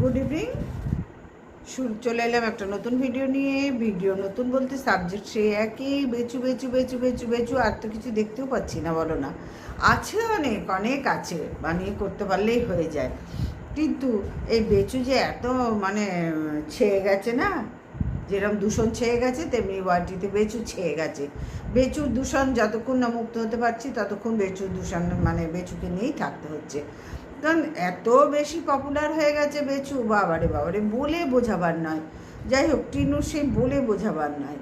Good evening. চলে এলাম একটা নতুন ভিডিও নিয়ে। ভিডিও নতুন বলতে সাবজেক্ট সে একই, বেচু বেচু বেচু বেচু বেচু, আর তো কিছু দেখতেও পাচ্ছি না, বলো না। আছে অনেক অনেক আছে, বানিয়ে করতে পারলেই হয়ে যায়। কিন্তু এই বেচু যে এত মানে ছেয়ে গেছে না যেরকম দূষণ ছেয়ে গেছে, তেমনি ওয়ার্ডিতে বেচু ছেয়ে গেছে। বেচুর দূষণ যতক্ষণ না মুক্ত হতে পারছি, ততক্ষণ বেচুর দূষণ মানে বেচুকে নিয়েই থাকতে হচ্ছে। কারণ এত বেশি পপুলার হয়ে গেছে বেচু। বাবারে বাবারে, বলে বোঝাবার নয়। যাই হোক, টিনু সে বলে বোঝাবার নয়।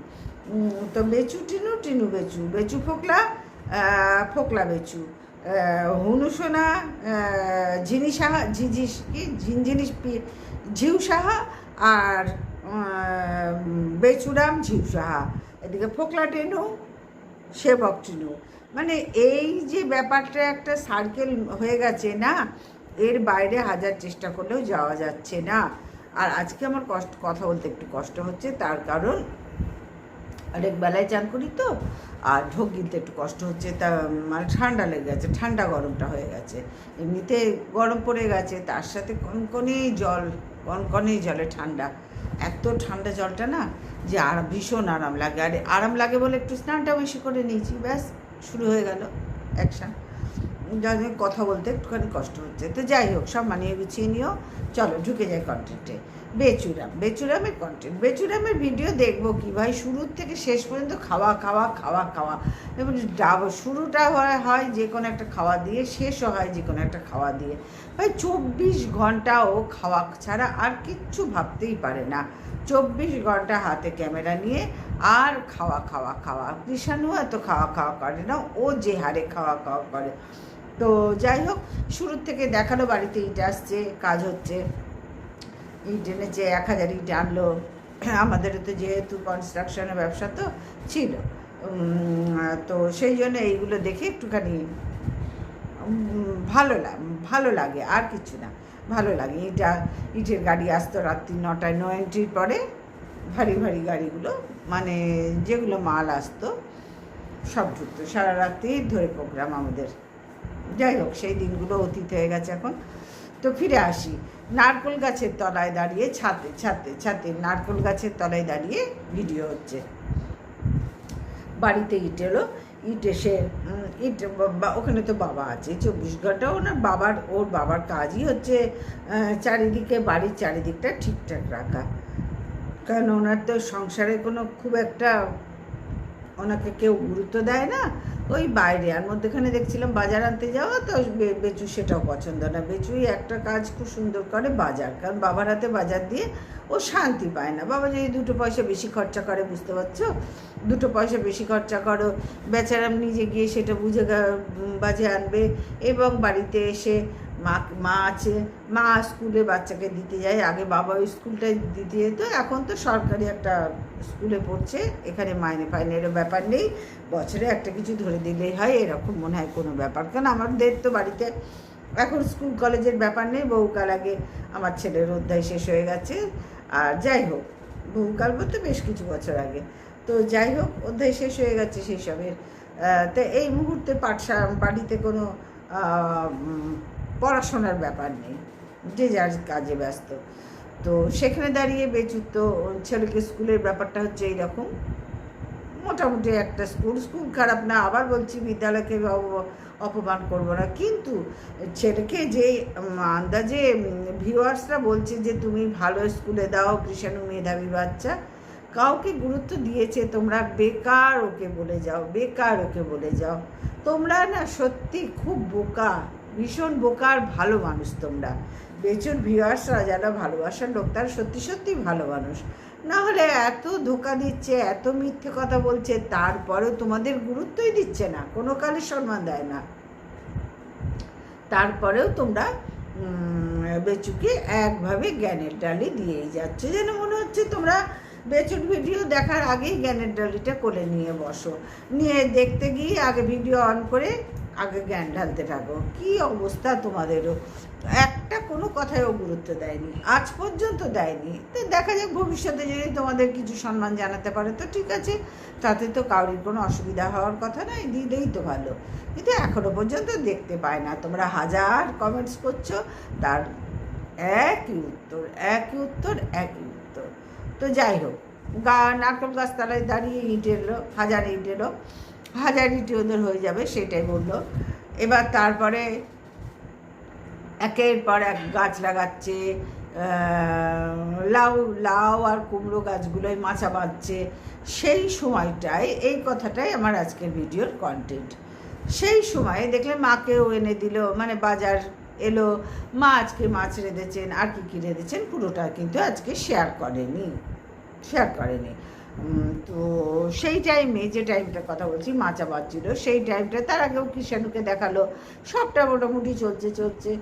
তো বেচু টিনু টিনু বেচু। বেচু ফোকলা ফোকলা বেচু। হুনু সোনা ঝিনি সাহা ঝিঝিস কি? ঝিনঝিনিস ঝিউ সাহা আর বেচুরাম ঝিউ সাহা। এদিকে ফোকলা টেনু, সেবক টিনু। মানে এই যে ব্যাপারটা একটা সার্কেল হয়ে গেছে না, এর বাইরে হাজার চেষ্টা করলেও যাওয়া যাচ্ছে না। আর আজকে আমার কষ্ট, কথা বলতে একটু কষ্ট হচ্ছে, তার কারণ অনেক বেলায় চান করি তো, আর ঢোক গিলতে একটু কষ্ট হচ্ছে, তা মানে ঠান্ডা লেগে গেছে, ঠান্ডা গরমটা হয়ে গেছে। এমনিতে গরম পড়ে গেছে, তার সাথে কনকনেই জল কনকনেই জলে ঠান্ডা। এত ঠান্ডা জলটা না যে আর ভীষণ আরাম লাগে, আর আরাম লাগে বলে একটু স্নানটা বেশি করে নিয়েছি, ব্যাস। শুরু হয়ে গেল অ্যাকশান যার কথা বলতে একটুখানি কষ্ট হচ্ছে। তো যাই হোক, সব মানিয়ে গুছিয়ে নিও। চলো, ঢুকে যাই কন্টেন্টে বেচুরাম, বেচুরামের কন্টেন্ট বেচুরামের ভিডিও দেখব কি ভাই? শুরুর থেকে শেষ পর্যন্ত খাওয়া খাওয়া খাওয়া খাওয়া। এবং ডাব, শুরুটা হয় যে কোনো একটা খাওয়া দিয়ে, শেষও হয় যে কোনো একটা খাওয়া দিয়ে। ভাই, চব্বিশ ঘণ্টা ও খাওয়া ছাড়া আর কিচ্ছু ভাবতেই পারে না। চব্বিশ ঘণ্টা হাতে ক্যামেরা নিয়ে আর খাওয়া খাওয়া খাওয়া। কৃষাণু এত খাওয়া খাওয়া করে না, ও যে হারে খাওয়া খাওয়া করে। তো যাই হোক, শুরুর থেকে দেখাল বাড়িতে ইট আসছে, কাজ হচ্ছে। ইট এনেছে এক হাজার ইট আনলো, আমাদেরও তো যেহেতু কনস্ট্রাকশনের ব্যবসা তো ছিল। তো সেই জন্য এইগুলো দেখে একটুখানি ভালো লাগ ভালো লাগে, আর কিছু না। ভালো লাগে ইটা ইটের গাড়ি আসতো রাত্রি নটায় নো এন্ট্রির পরে ভারী ভারী গাড়িগুলো মানে যেগুলো মাল আসতো, সব ঢুকতো। সারা রাত্রি ধরে প্রোগ্রাম আমাদের। যাই হোক, সেই দিনগুলো অতীত হয়ে গেছে এখন। তো ফিরে আসি। নারকোল গাছের তলায় দাঁড়িয়ে ছাতে ছাতে ছাতে নারকোল গাছের তলায় দাঁড়িয়ে ভিডিও হচ্ছে। বাড়িতে ইট এলো, ইট এসে ইট ওখানে তো বাবা আছে, চব্বিশ ঘণ্টা ওনার বাবার, ওর বাবার কাজই হচ্ছে চারিদিকে, বাড়ির চারিদিকটা ঠিকঠাক রাখা। কারণ ওনার তো সংসারে কোনো খুব একটা ওনাকে কেউ গুরুত্ব দেয় না ওই বাইরে, আর মধ্যেখানে দেখছিলাম বাজার আনতে যাওয়া, তো বেচু সেটাও পছন্দ না। বেচুই একটা কাজ খুব সুন্দর করে বাজার, কারণ বাবার হাতে বাজার দিয়ে ও শান্তি পায় না। বাবা যদি দুটো পয়সা বেশি খরচা করে, বুঝতে পারছ? দুটো পয়সা বেশি খরচা করো, বেচারাম নিজে গিয়ে সেটা বুঝে বাজে আনবে এবং বাড়িতে এসে মা মা আছে, মা স্কুলে বাচ্চাকে দিতে যায়। আগে বাবা ওই স্কুলটায় দিতে যেত, এখন তো সরকারি একটা স্কুলে পড়ছে, এখানে মাইনে ফাইনের ব্যাপার নেই। বছরে একটা কিছু ধরে দিলেই হয়, এরকম মনে হয় কোনো ব্যাপার। কারণ আমাদের তো বাড়িতে এখন স্কুল কলেজের ব্যাপার নেই, বহুকাল আগে আমার ছেলের অধ্যায় শেষ হয়ে গেছে। আর যাই হোক, বহুকাল বলতে বেশ কিছু বছর আগে। তো যাই হোক, অধ্যায় শেষ হয়ে গেছে সেই সবের। তো এই মুহূর্তে পাঠশা বাড়িতে কোনো পড়াশোনার ব্যাপার নেই, যে যার কাজে ব্যস্ত। তো সেখানে দাঁড়িয়ে বেচুর তো ছেলেকে স্কুলের ব্যাপারটা হচ্ছে এইরকম। মোটামুটি একটা স্কুল স্কুল খারাপ না, আবার বলছি বিদ্যালয়কে অপমান করব না। কিন্তু ছেলেকে যে আন্দাজে ভিউয়ার্সরা বলছে যে তুমি ভালো স্কুলে দাও, কৃষাণু মেধাবী বাচ্চা, কাউকে গুরুত্ব দিয়েছে, তোমরা বেকার ওকে বলে যাও, বেকার ওকে বলে যাও। তোমরা না সত্যি খুব বোকা। ভীষণ বোকার ভালো মানুষ তোমরা। বেচুর ভিউয়ার্সরা যারা ভালোবাসার লোক, তারা সত্যি সত্যি ভালো মানুষ। না হলে এত ধোকা দিচ্ছে, এত মিথ্যে কথা বলছে, তারপরেও তোমাদের গুরুত্বই দিচ্ছে না, কোনো কালে সম্মান দেয় না। তারপরেও তোমরা বেচুকে একভাবে জ্ঞানের ডালি দিয়েই যাচ্ছ। যেন মনে হচ্ছে তোমরা বেচুর ভিডিও দেখার আগেই জ্ঞানের ডালিটা কোলে নিয়ে বসো। নিয়ে দেখতে গিয়ে আগে ভিডিও অন করে আগে জ্ঞান ঢালতে থাকো। কি অবস্থা তোমাদেরও? একটা কোনো কথায়ও গুরুত্ব দেয়নি। আজ পর্যন্ত দেয়নি। তো দেখা যাক ভবিষ্যতে যদি তোমাদের কিছু সম্মান জানাতে পারে, তো ঠিক আছে। তাতে তো কারোর কোনো অসুবিধা হওয়ার কথা নয় দিলেই তো ভালো। কিন্তু এখনও পর্যন্ত দেখতে পায় না। তোমরা হাজার কমেন্টস করছ, তার একই উত্তর একই উত্তর একই উত্তর। তো যাই হোক, গা নারকেল গাছতলায় দাঁড়িয়ে ইট এলো হাজার ইট এলো হাজার ইটে ওদের হয়ে যাবে, সেটাই বলল। এবার তারপরে একের পর এক গাছ লাগাচ্ছে লাউ লাউ আর কুমড়ো গাছগুলোয় মাচা বাঁধছে। সেই সময়টায়, এই কথাটাই আমার আজকের ভিডিওর কন্টেন্ট সেই সময়ে দেখলে মাকেও এনে দিল মানে বাজার এলো, মা আজকে মাছ রেঁধেছেন, আর কী কী রেঁধেছেন, পুরোটা কিন্তু আজকে শেয়ার করেনি শেয়ার করেনি। তো সেই টাইমে যে টাইমটার কথা বলছি মাচা বাজছিল, সেই টাইমটা তার আগেও কিষাণুকে দেখাল। সবটা মোটামুটি চলছে চলছে।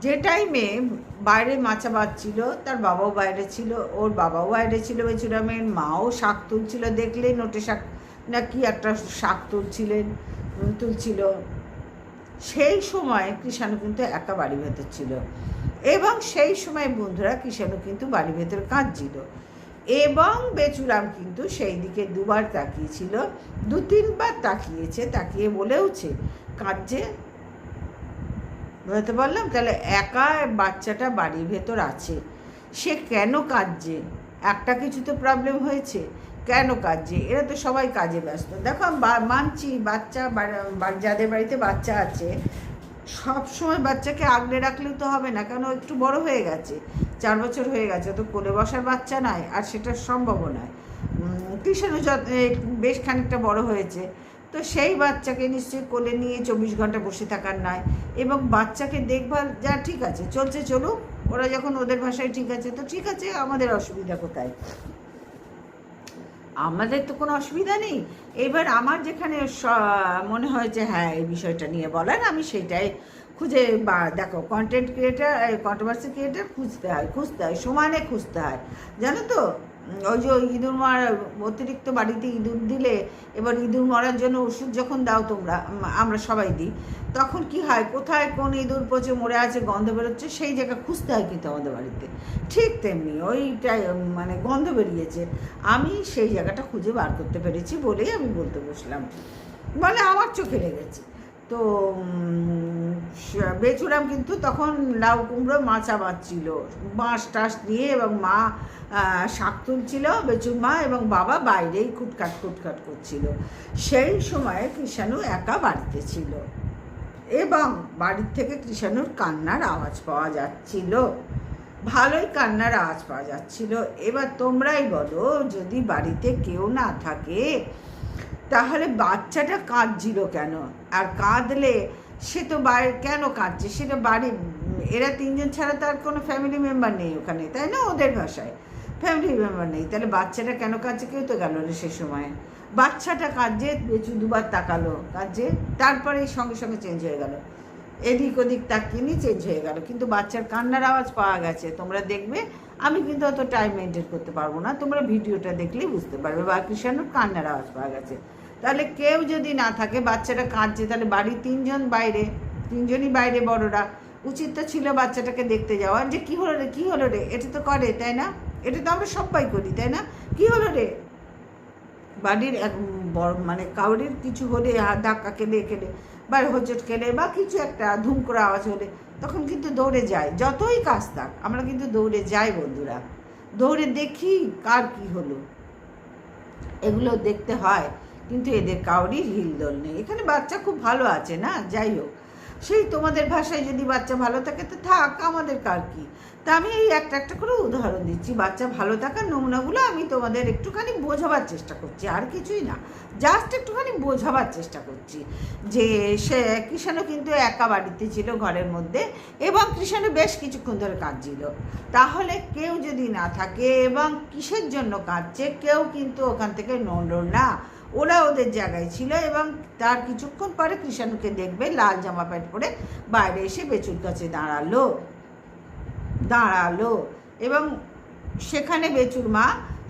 যে টাইমে বাইরে মাচা বাজছিল, তার বাবাও বাইরে ছিল, ওর বাবাও বাইরে ছিল বেচুরামের মাও শাক তুলছিল, দেখলেই নোটে শাক, না কি একটা শাক তুলছিলেন তুলছিল। সেই সময় কৃষাণু কিন্তু একা বাড়ি ভেতর ছিল। এবং সেই সময় বন্ধুরা কৃষাণু কিন্তু বাড়ি ভেতর কাঁদছিল। এবং বেচুরাম কিন্তু সেই দিকে দুবার তাকিয়েছিল, দু তিনবার তাকিয়েছে, তাকিয়ে বলেওছে, কাঁদছে? বুঝতে পারলাম, তাহলে একা বাচ্চাটা বাড়ির ভেতর আছে, সে কেন কাঁদছে? একটা কিছু তো প্রবলেম হয়েছে, কেন কাজে এরা তো সবাই কাজে ব্যস্ত। দেখো মানছি, বাচ্চা যাদের বাড়িতে বাচ্চা আছে সব সময় বাচ্চাকে আগলে রাখলেও তো হবে না, কেন একটু বড় হয়ে গেছে, চার বছর হয়ে গেছে, তো কোলে বসার বাচ্চা নয় আর সেটা সম্ভব নয়। কৃষণও বেশ খানিকটা বড় হয়েছে, তো সেই বাচ্চাকে নিশ্চয়ই কোলে নিয়ে চব্বিশ ঘণ্টা বসে থাকার নয় এবং বাচ্চাকে দেখভাল যা ঠিক আছে, চলছে চলুক, ওরা যখন ওদের ভাষায় ঠিক আছে, তো ঠিক আছে, আমাদের অসুবিধা কোথায়? আমাদের তো কোনো অসুবিধা নেই। এবার আমার যেখানে মনে হয় যে হ্যাঁ এই বিষয়টা নিয়ে বলার আমি সেটাই খুঁজে বা, দেখো কন্টেন্ট ক্রিয়েটার কন্ট্রোভার্সি ক্রিয়েটার খুঁজতে হয় খুঁজতে হয়, সমানে খুঁজতে হয়। জানো তো? ওই যে ইঁদুর মারা অতিরিক্ত বাড়িতে ইঁদুর দিলে, এবার ইঁদুর মরার জন্য ওষুধ যখন দাও তোমরা আমরা সবাই দিই। তখন কি হয়? কোথায় কোন ইঁদুর পচে মরে আছে, গন্ধ বেরোচ্ছে, সেই জায়গা খুঁজতে হয় কিন্তু আমাদের বাড়িতে। ঠিক তেমনি ওইটাই মানে গন্ধ বেরিয়েছে। আমি সেই জায়গাটা খুঁজে বার করতে পেরেছি বলেই আমি বলতে বসলাম। বলে আমার চোখে লেগেছে। তো বেচুরাম কিন্তু তখন লাউ কুমড়ো মাচা বাঁচছিল। বাঁশ টাস দিয়ে এবং মা শাক তুলছিল বেচুর মা এবং বাবা বাইরেই খুটখাট খুটকাট করছিল। সেই সময়ে কৃষাণু একা বাড়িতে ছিল। এবং বাড়ির থেকে কৃষাণুর কান্নার আওয়াজ পাওয়া যাচ্ছিল। ভালোই কান্নার আওয়াজ পাওয়া যাচ্ছিল। এবার তোমরাই বলো, যদি বাড়িতে কেউ না থাকে, তাহলে বাচ্চাটা কাঁদছিল কেন? আর কাঁদলে সে তো বাড়ি, কেন কাঁদছে? সেটা বাড়ি, এরা তিনজন ছাড়া তো আর কোনো ফ্যামিলি মেম্বার নেই ওখানে, তাই না? ওদের ভাষায়। ফ্যামিলি মেম্বার নেই। তাহলে বাচ্চাটা কেন কাঁদছে? কেউ তো গেল না সে সময়। বাচ্চাটা বেচু দুবার তাকালো, কাঁদছে, তারপরে সঙ্গে সঙ্গে চেঞ্জ হয়ে গেল। এদিক ওদিক তাকিয়ে চেঞ্জ হয়ে গেল। কিন্তু বাচ্চার কান্নার আওয়াজ পাওয়া গেছে। তোমরা দেখবে, আমি কিন্তু অত টাইম মেনটেন করতে পারব না। তোমরা ভিডিওটা দেখলেই বুঝতে পারবে বা কৃষাণুর কান্নার আওয়াজ পাওয়া গেছে। তাহলে কেউ যদি না থাকে, বাচ্চাটা কাঁদছে, তাহলে বাড়ির তিনজন বাইরে, তিনজনই বাইরে বড়রা। উচিত তো ছিল বাচ্চাটাকে দেখতে যাওয়া যে, কি হলো রে, কি হলো রে? এটা তো করে, তাই না? এটা তো আমরা সবাই করি, তাই না? কি হলো রে? বাড়ির এক বড় মানে কাউরির কিছু হলে ধাক্কা খেলে খেলে, বা হোঁচট খেলে, বা কিছু একটা ধুম করে আওয়াজ হলে, তখন কিন্তু দৌড়ে যায়, যতই কাজ থাক, আমরা কিন্তু দৌড়ে যাই বন্ধুরা। দৌড়ে দেখি কার কি হলো। এগুলো দেখতে হয়, কিন্তু এদের কাউরির হিলদোল নেই। এখানে বাচ্চা খুব ভালো আছে না? যাই হোক। সেই তোমাদের ভাষায় যদি বাচ্চা ভালো থাকে, তো থাক, আমাদের কার কি? তা আমি এই একটা একটা করে উদাহরণ দিচ্ছি। বাচ্চা ভালো থাকার নমুনাগুলো আমি তোমাদের একটুখানি বোঝাবার চেষ্টা করছি, আর কিছুই না। জাস্ট একটুখানি বোঝাবার চেষ্টা করছি যে সে কৃষাণু কিন্তু একা বাড়িতে ছিল ঘরের মধ্যে এবং কৃষাণু বেশ কিছুক্ষণ ধরে কাঁদছিল। তাহলে কেউ যদি না থাকে এবং কিসের জন্য কাঁদছে, কেউ কিন্তু ওখান থেকে নড়ল না। ওরা ওদের জায়গায় ছিল এবং তার কিছুক্ষণ পরে কৃষাণুকে দেখবে লাল জামা প্যান্ট পরে বাইরে এসে বেচুর কাছে দাঁড়াল। দাঁড়াল এবং সেখানে বেচুর মা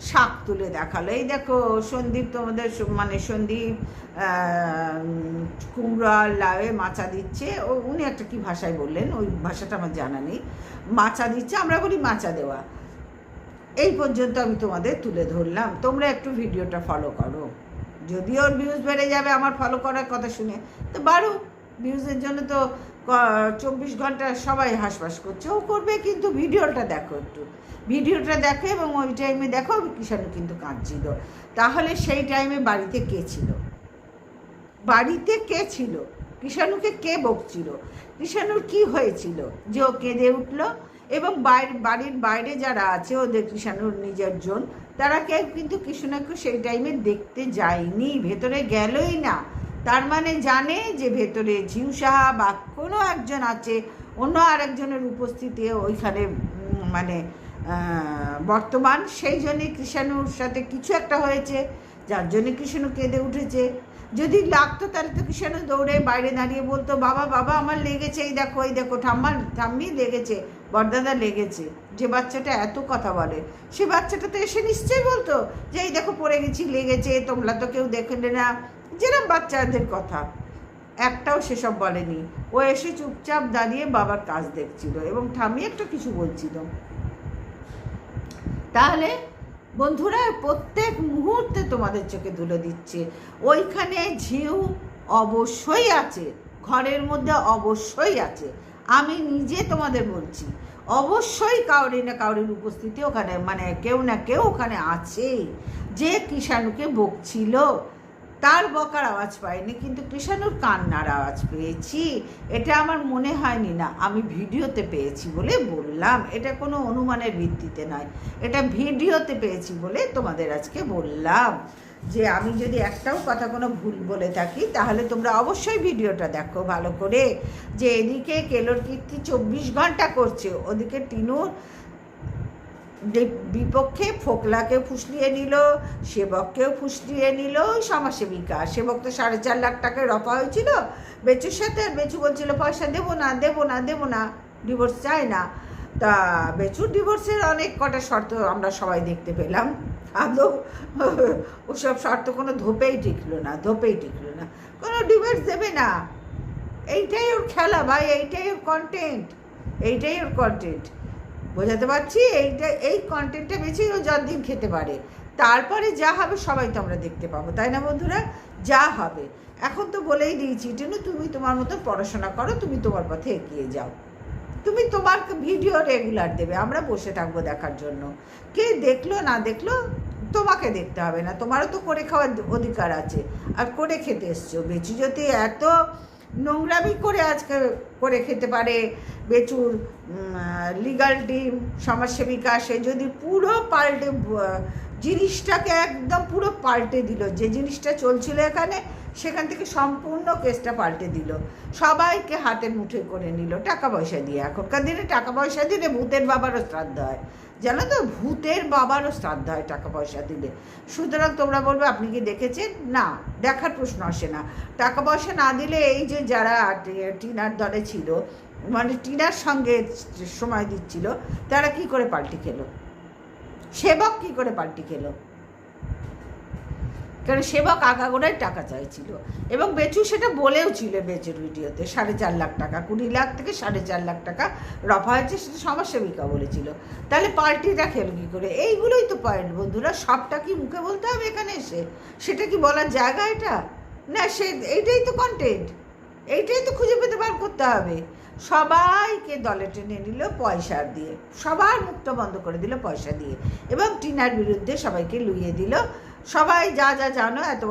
শাক তুলে দেখাল। এই দেখো, সন্দীপ তোমাদের মানে সন্দীপ কুমড়ো লাউয়ে মাচা দিচ্ছে। ও, উনি একটা কি ভাষায় বললেন? ওই ভাষাটা আমার জানা নেই। মাচা দিচ্ছে, আমরা বলি মাচা দেওয়া। এই পর্যন্ত আমি তোমাদের তুলে ধরলাম। তোমরা একটু ভিডিওটা ফলো করো। যদি ওর ভিউজ বেড়ে যাবে, আমার ফলো করার কথা শুনে। তো বাড়ো ভিউজের জন্য তো চব্বিশ ঘণ্টা সবাই হাসপাস করছে। ও করবে কিন্তু ভিডিওটা দেখো একটু। ভিডিওটা দেখো এবং ওই টাইমে দেখো কিষাণু কিন্তু কাঁদছিল। তাহলে সেই টাইমে বাড়িতে কে ছিল? বাড়িতে কে ছিল? কিষাণুকে কে বকছিল? কিষাণুর কি হয়েছিল? যে ও কেঁদে উঠল এবং বাইরে, বাড়ির বাইরে যারা আছে ওদের কিষাণুর নিজের জন, তারা কেউ কিন্তু কৃষ্ণকে সেই টাইমে দেখতে যায়নি। ভেতরে গেলই না। তার মানে জানে যে ভেতরে ঝিউ সাহা বা কোনো একজন আছে, অন্য আরেকজনের উপস্থিতি ওইখানে মানে বর্তমান। সেই জন্যে কৃষাণুর সাথে কিছু একটা হয়েছে, যার জন্যে কৃষাণু কেঁদে উঠেছে। যদি লাগতো তাহলে তো কৃষাণু দৌড়ে বাইরে দাঁড়িয়ে বলতো, বাবা বাবা, আমার লেগেছে, এই দেখো এই দেখো ঠাম্মার ঠাম্মি লেগেছে বরদাদা লেগেছে। যে বাচ্চাটা এত কথা বলে, সে বাচ্চাটা তো এসে নিশ্চয়ই বলতো যে, এই দেখো, পড়ে গেছি, লেগেছে, তোমরা তো কেউ দেখলে না। যেরকম বাচ্চাদের কথা, একটাও সেসব বলেনি। ও এসে চুপচাপ দাঁড়িয়ে বাবার কাজ দেখছিল এবং ঠাম্মি একটা কিছু বলছিল। তাহলে বন্ধুরা, প্রত্যেক মুহূর্তে তোমাদের চোখে ধুলো দিচ্ছে। ওইখানে ঝিউ অবশ্যই আছে, ঘরের মধ্যে অবশ্যই আছে। আমি নিজে তোমাদের বলছি, অবশ্যই কাউরি না কাউরির উপস্থিতি ওখানে মানে কেউ না কেউ ওখানে আছে। যে কিষাণুকে বকছিল তার বকার আওয়াজ পাইনি, কিন্তু কৃষাণুর কান্নার আওয়াজ পেয়েছি। এটা আমার মনে হয়নি না, আমি ভিডিওতে পেয়েছি বলে বললাম। এটা কোনো অনুমানের ভিত্তিতে নয়, এটা ভিডিওতে পেয়েছি বলে তোমাদের আজকে বললাম। যে আমি যদি একটাও কথা কোনো ভুল বলে থাকি, তাহলে তোমরা অবশ্যই ভিডিওটা দেখো ভালো করে। যে এদিকে কেলোর কীর্তি চব্বিশ ঘণ্টা করছে, ওদিকে টিনুর বিপক্ষে ফোকলাকে ফুসলিয়ে নিল, সেবককেও ফুসলিয়ে নিল, সমাজসেবিকা। সেবক তো সাড়ে চার লাখ টাকায় রফা হয়েছিল। বেচুর সাথে আর বেচু বলছিল, পয়সা দেবো না দেবো না দেবো না ডিভোর্স চায় না। তা বেচুর ডিভোর্সের অনেক কটা শর্ত আমরা সবাই দেখতে পেলাম। আদৌ ওসব শর্ত কোনো ধোপেই টিকলো না, ধোপেই টিকলো না। কোনো ডিভোর্স দেবে না। এইটাই ওর খেলা ভাই, এইটাই ওর কন্টেন্ট এইটাই ওর কন্টেন্ট বোঝাতে পারছি? এইটা, এই কন্টেন্টটা বেছেই ও যতদিন খেতে পারে। তারপরে যা হবে সবাই তো আমরা দেখতে পাবো, তাই না বন্ধুরা? যা হবে। এখন তো বলেই দিয়েছি, টেনু, তুমি তোমার মতো পড়াশোনা করো, তুমি তোমার পথে এগিয়ে যাও। তুমি তোমার ভিডিও রেগুলার দেবে, আমরা বসে থাকব দেখার জন্য। কে দেখল, না দেখল, তোমাকে দেখতে হবে না। তোমারও তো করে খাওয়ার অধিকার আছে। আর করে খেতে এসছো। বেচু যদি এত নোংরামি করে আজকে করে খেতে পারে বেচুর লিগাল টিম সমাজসেবিকা, সে যদি পুরো পাল্টে জিনিসটাকে একদম পুরো পাল্টে দিল, যে জিনিসটা চলছিল এখানে, সেখান থেকে সম্পূর্ণ কেসটা পাল্টে দিল। সবাইকে হাতের মুঠে করে নিল, টাকা পয়সা দিয়ে। এখনকার দিনে টাকা পয়সা দিলে ভূতের বাবারও শ্রাদ্ধ হয়। জানো তো, ভূতের বাবারও শ্রাদ্ধ হয় টাকা পয়সা দিলে। সুতরাং তোমরা বলবে, আপনি কি দেখেছেন? না, দেখার প্রশ্ন আসে না। টাকা পয়সা না দিলে এই যে যারা টিনার দলে ছিল মানে টিনার সঙ্গে সময় দিচ্ছিল, তারা কি করে পাল্টি খেলো? সেবক কি করে পাল্টি খেলো? কারণ সেবক আগাগোড়ায় টাকা চাইছিল। এবং বেচু সেটা বলেও ছিল বেচুর ভিডিওতে, সাড়ে চার লাখ টাকা, কুড়ি লাখ থেকে সাড়ে চার লাখ টাকা রফা হয়েছে, সেটা সমাজসেবিকা বলেছিল। তাহলে পার্টিটা খেলো কী করে? এইগুলোই তো পয়েন্ট বন্ধুরা, সবটা কি মুখে বলতে হবে এখানে এসে? সেটা কি বলার জায়গা এটা? না, সে এইটাই তো কন্টেন্ট এইটাই তো খুঁজে পেতে বার করতে হবে। সবাইকে দলে টেনে নিল পয়সা দিয়ে। সবার মুখটা বন্ধ করে দিল পয়সা দিয়ে। এবং টিনার বিরুদ্ধে সবাইকে লুইয়ে দিল সবাই যা যা জানো, এত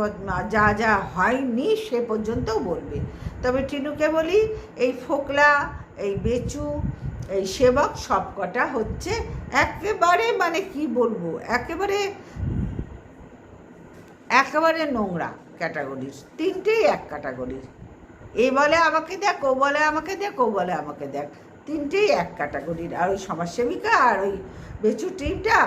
যা যা হয়নি সে পর্যন্তও বলবে। তবে টিনুকে বলি, এই ফোকলা, এই বেচু, এই সেবক সব কটা হচ্ছে একেবারে মানে কি বলব, একেবারে একেবারে নোংরা ক্যাটাগরির, তিনটেই এক ক্যাটাগরির। এ বলে আমাকে দেখ, ও বলে আমাকে দেখ, ও বলে আমাকে দেখ, তিনটেই এক ক্যাটাগরির। আর ওই সমাজসেবিকা আর ওই বেচু টিমটা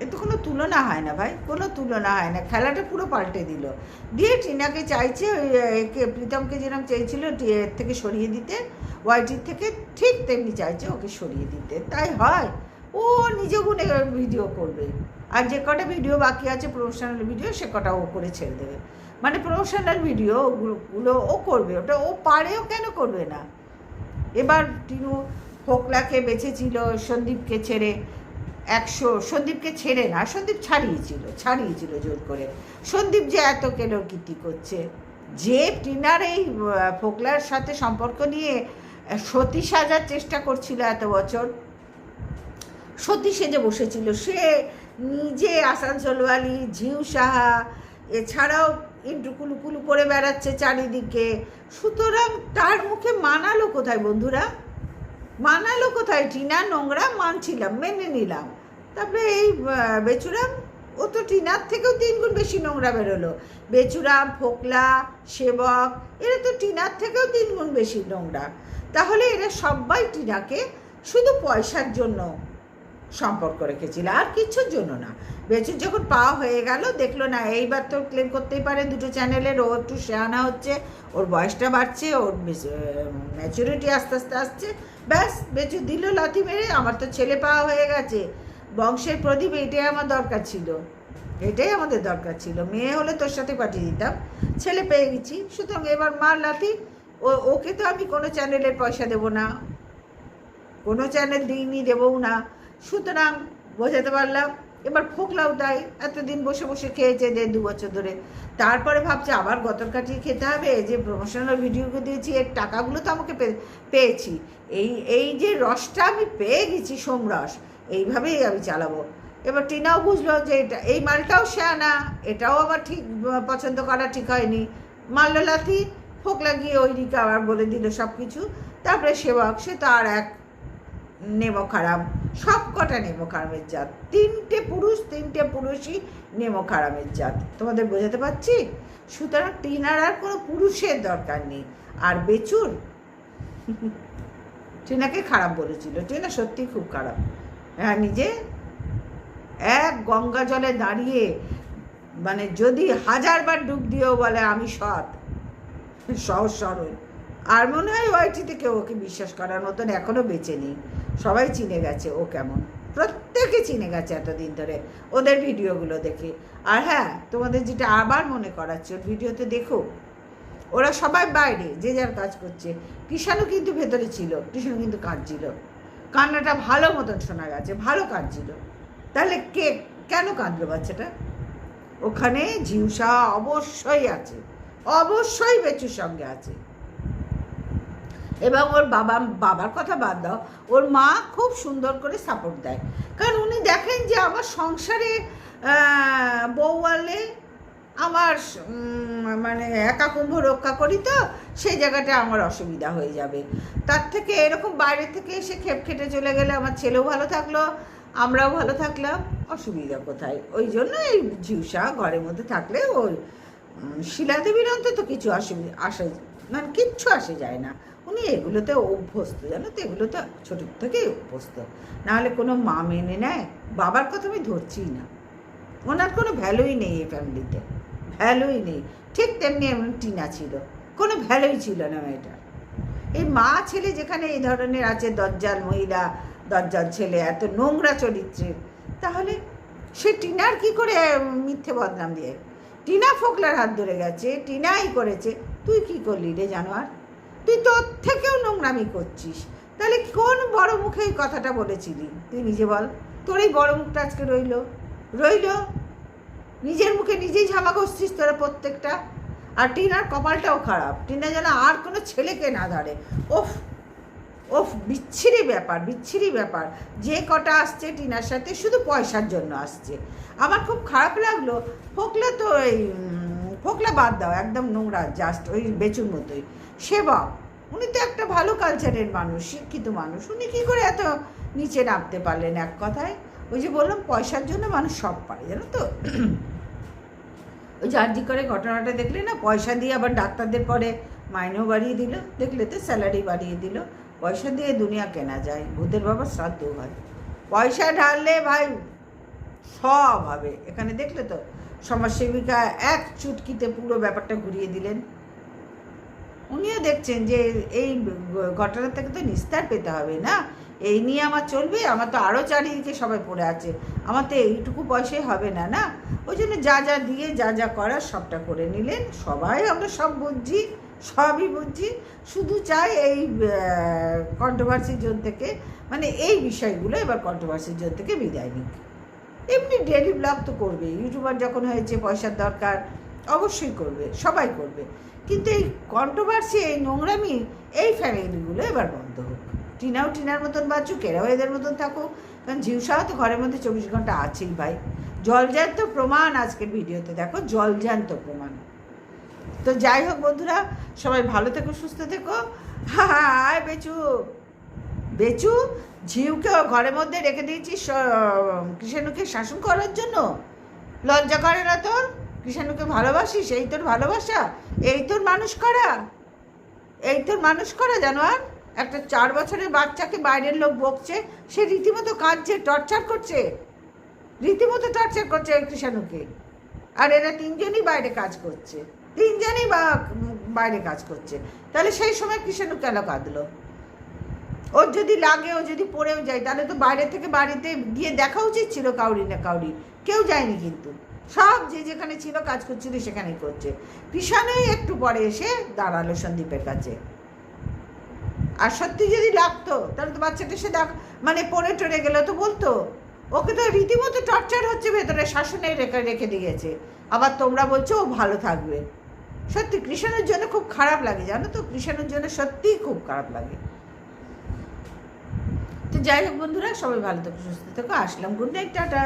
এ তো কোনো তুলনা হয় না ভাই, কোনো তুলনা হয় না। খেলাটা পুরো পাল্টে দিল। দিয়ে টিনাকে চাইছে একে প্রীতমকে যেরকম চেয়েছিল টি- এর থেকে সরিয়ে দিতে, ওয়াইটির থেকে ঠিক তেমনি চাইছে ওকে সরিয়ে দিতে। তাই হয়। ও নিজে গুণে ভিডিও করবে। আর যে কটা ভিডিও বাকি আছে প্রফেশনাল ভিডিও সে কটা ও করে ছেড়ে দেবে। মানে প্রফেশনাল ভিডিও গুলো ও করবে। ওটা ও পারেও কেন করবে না? এবার টিনু ফোকলাকে বেঁচেছিল সন্দীপকে ছেড়ে। একশো, সন্দীপকে ছেড়ে না, সন্দীপ ছাড়িয়েছিল ছাড়িয়েছিল জোর করে। সন্দীপ যে এত কেলোর কীর্তি করছে, যে টিনার এই ফোকলার সাথে সম্পর্ক নিয়ে সতী সাজার চেষ্টা করছিল এত বছর, সতী সেজে বসেছিল, সে নিজে আসানসোলওয়ালি ঝিউ সাহা, এছাড়াও একটু কুলুকুলু করে বেড়াচ্ছে চারিদিকে। সুতরাং তার মুখে মানালো কোথায় বন্ধুরা? মানালো কোথায়? টিনা নোংরা মানছিলাম, মেনে নিলাম। তারপরে এই বেচুরাম, ও তো টিনার থেকেও তিন গুণ বেশি নোংরা বেরোলো। বেচুরাম, ফোকলা, সেবক, এরা তো টিনার থেকেও তিন গুণ বেশি নোংরা। তাহলে এরা সবাই টিনাকে শুধু পয়সার জন্য সম্পর্ক রেখেছিল, আর কিছুর জন্য না। বেচুর যখন পাওয়া হয়ে গেল, দেখল না, এইবার তো ক্লেম করতেই পারে, দুটো চ্যানেলের ও একটু শেয়ানা হচ্ছে, ওর বয়সটা বাড়ছে, ওর ম্যাচুরিটি আস্তে আস্তে আসছে, ব্যাস, বেচু দিল লাথি মেরে, আমার তো ছেলে পাওয়া হয়ে গেছে। বংশের প্রদীপ, এটাই আমার দরকার ছিল, এটাই আমাদের দরকার ছিল, মেয়ে হলে তোর সাথে পাঠিয়ে দিতাম, ছেলে পেয়ে গেছি, সুতরাং এবার মার লাথি, ও, ওকে তো আমি কোনো চ্যানেলের পয়সা দেবো না, কোনো চ্যানেল দিইনি, দেবও না, সুতরাং বোঝাতে পারলাম এবার ফোকলাও তাই এতদিন বসে বসে খেয়েছে দেড় দু বছর ধরে। তারপরে ভাবছে আবার গতর কাটিয়ে খেতে হবে যে প্রমোশনাল ভিডিওগুলো দিয়েছি, এর টাকাগুলো তো আমাকে পেয়েছি। এই এই যে রসটা আমি পেয়ে গেছি সোমরস, এইভাবেই আমি চালাবো। এবার টিনাও বুঝলো যে এটা, এই মালটাও শেয়ানা এটাও আবার ঠিক, পছন্দ করা ঠিক হয়নি। মারল লাথি ফোকলা গিয়ে ওই দিকে আবার বলে দিল সব কিছু তারপরে সেবক, সে তো আর এক নেমো খারাপ। সব কটা নেমো খারামের জাত। তিনটে পুরুষ, তিনটে পুরুষই নেমো খারামের জাত। তোমাদের বোঝাতে পারছি? সুতরাং টিনার আর কোনো পুরুষের দরকার নেই। আর বেচুর? টিনাকে খারাপ বলেছিল। টিনা সত্যি খুব খারাপ। হ্যাঁ নিজে এক গঙ্গা জলে দাঁড়িয়ে মানে যদি হাজারবার ডুব দিয়েও বলে, আমি সৎ। সহজ সরল। আর মনে হয় ওয়াইটিতে কেউ ওকে বিশ্বাস করার মতন এখনও বেঁচে নেই। সবাই চিনে গেছে ও কেমন। প্রত্যেকে চিনে গেছে এতদিন ধরে ওদের ভিডিওগুলো দেখে। আর হ্যাঁ তোমাদের যেটা আবার মনে করাচ্ছে, ওর ভিডিওতে দেখো, ওরা সবাই বাইরে, যে যার কাজ করছে। কৃষাণও কিন্তু ভেতরে ছিল, কৃষাণও কিন্তু কাঁদছিল। কান্নাটা ভালো মতন শোনা গেছে, ভালো কাঁদছিল। তাহলে কে, কেন কাঁদলো বাচ্চাটা? ওখানে ঝিউসা অবশ্যই আছে, অবশ্যই বেচুর সঙ্গে আছে। এবং ওর বাবা, বাবার কথা বাদ দাও, ওর মা খুব সুন্দর করে সাপোর্ট দেয়। কারণ উনি দেখেন যে আমার সংসারে বউ আমার মানে একা কুম্ভ রক্ষা করি তো, সেই জায়গাটা আমার অসুবিধা হয়ে যাবে। তার থেকে এরকম বাইরে থেকে এসে খেপ খেটে চলে গেলে আমার ছেলেও ভালো থাকল, আমরাও ভালো থাকলাম, অসুবিধা কোথায়? ওই জন্য এই ঝিউসা ঘরের মধ্যে থাকলে ওই শিলাদেবীর অন্তত কিছু অসুবিধা আসে মানে কিচ্ছু আসে যায় না। উনি এগুলোতে অভ্যস্ত, জানো তো? এগুলোতে ছোট থেকেই অভ্যস্ত। নাহলে কোনো মা মেনে নেয়? বাবার কথা আমি ধরছিই না। ওনার কোনো ভ্যালুই নেই এই ফ্যামিলিতে ভ্যালুই নেই। ঠিক তেমনি এমন টিনা ছিল। কোনো ভ্যালুই ছিল না মেয়েটার। এই মা ছেলে যেখানে এই ধরনের আছে, দজ্জাল মহিলা, দজ্জাল ছেলে, এত নোংরা চরিত্রের তাহলে সে টিনার কি করে মিথ্যে বদনাম দিয়ে? টিনা ফোকলার হাত ধরে গেছে, টিনাই করেছে। তুই কি করলি রে জানোয়ার? তুই তোর থেকেও নোংরামি করছিস। তাহলে কোন বড় মুখে এই কথাটা বলেছিলি? তুই নিজে বল। তোর এই বড় মুখটা আজকে রইল। রইল? নিজের মুখে নিজেই ঝামা করছিস তোরা প্রত্যেকটা। আর টিনার কপালটাও খারাপ। টিনা যেন আর কোনো ছেলেকে না ধরে। ওফ ওফ, বিচ্ছিরি ব্যাপার বিচ্ছিরি ব্যাপার। যে কটা আসছে টিনার সাথে শুধু পয়সার জন্য আসছে। আমার খুব খারাপ লাগল। ফোকলা তো এই ফোকলা বাদ দাও, একদম নোংরা জাস্ট ওই বেচুর মতোই। সেবক উনি তো একটা ভালো কালচারের মানুষ, শিক্ষিত মানুষ, উনি কী করে এত নিচে নামতে পারলেন এক কথায়? ওই যে বললাম, পয়সার জন্য মানুষ সব পারে, জানো তো? ওই জার্জি করে ঘটনাটা দেখলে না, পয়সা দিয়ে আবার ডাক্তারদের পরে মাইনেও বাড়িয়ে দিল, দেখলে তো স্যালারি বাড়িয়ে দিল। পয়সা দিয়ে দুনিয়া কেনা যায়, ভূতের বাবা শ্রাদ্ধ হয়। পয়সা ঢাললে ভাই সব হবে। এখানে দেখলে তো সমাজসেবিকা এক চুটকিতে পুরো ব্যাপারটা ঘুরিয়ে দিলেন। উনিও দেখছেন যে এই ঘটনা থেকে তো নিস্তার পেতে হবে না। এই নিয়ে আমার চলবে, আমার তো আরও চারিদিকে সবাই পড়ে আছে। আমার তো এইটুকু পয়সাই হবে না না? ওই জন্য যা যা দিয়ে, যা যা করার সবটা করে নিলেন। সবাই আমরা সব বুঝছি, সবই বুঝছি। শুধু চাই এই কন্ট্রোভার্সি জোন থেকে মানে এই বিষয়গুলো এবার কন্ট্রোভার্সি জোন থেকে বিদায় নিক। এমনি ডেলি ব্লগ তো করবে। ইউটিউবার যখন হয়েছে, পয়সার দরকার, অবশ্যই করবে, সবাই করবে। কিন্তু এই কন্ট্রোভার্সি এই নোংরামি, এই ফ্যামিলিগুলো এবার বন্ধ হোক। টিনাও টিনার মতন বাঁচুক, এরাও এদের মতন থাকুক। কারণ ঝিউসাও তো ঘরের মধ্যে চব্বিশ ঘণ্টা আছেই ভাই। জলজ্যান্ত প্রমাণ আজকের ভিডিওতে, দেখো জলজ্যান্ত প্রমাণ। তো যাই হোক বন্ধুরা, সবাই ভালো থেকো, সুস্থ থেকো। হায় বেচু। বেচু, ঝিউকে ঘরের মধ্যে রেখে দিয়েছিস কৃষাণুকে শাসন করার জন্য? লজ্জা করে না তোর? কৃষাণুকে ভালোবাসিস? এই তোর ভালোবাসা? এই তোর মানুষ করা? এই তোর মানুষ করা জানো আর একটা চার বছরের বাচ্চাকে বাইরের লোক বকছে, সে রীতিমতো কাঁদছে, টর্চার করছে। রীতিমতো টর্চার করছে এই কৃষাণুকে আর এরা তিনজনই বাইরে কাজ করছে। তিনজনই বা বাইরে কাজ করছে। তাহলে সেই সময় কৃষাণু কেন কাঁদলো? ওর যদি লাগে, ও যদি পড়েও যায়, তাহলে তো বাইরে থেকে বাড়িতে গিয়ে দেখা উচিত ছিল কাউরি না কাউরি। কেউ যায়নি কিন্তু। সব যে যেখানে ছিল কাজ করছিল সেখানেই করছে। কৃষাণই একটু পরে এসে দাঁড়াল সন্দীপের কাছে। আর সত্যি যদি লাগতো, তাহলে তো বাচ্চাটা সে দেখ মানে পড়ে টরে গেলে তো বলতো। ওকে তো রীতিমতো টর্চার হচ্ছে ভেতরে, শাসনে রেখে রেখে দিয়েছে আবার তোমরা বলছো ও ভালো থাকবে। সত্যি কৃষাণের জন্য খুব খারাপ লাগে, জানো তো? কৃষাণের জন্য সত্যিই খুব খারাপ লাগে। তো যাই হোক বন্ধুরা সবাই ভালো থেকো সুস্থ থেকো আসলাম। Good night tata.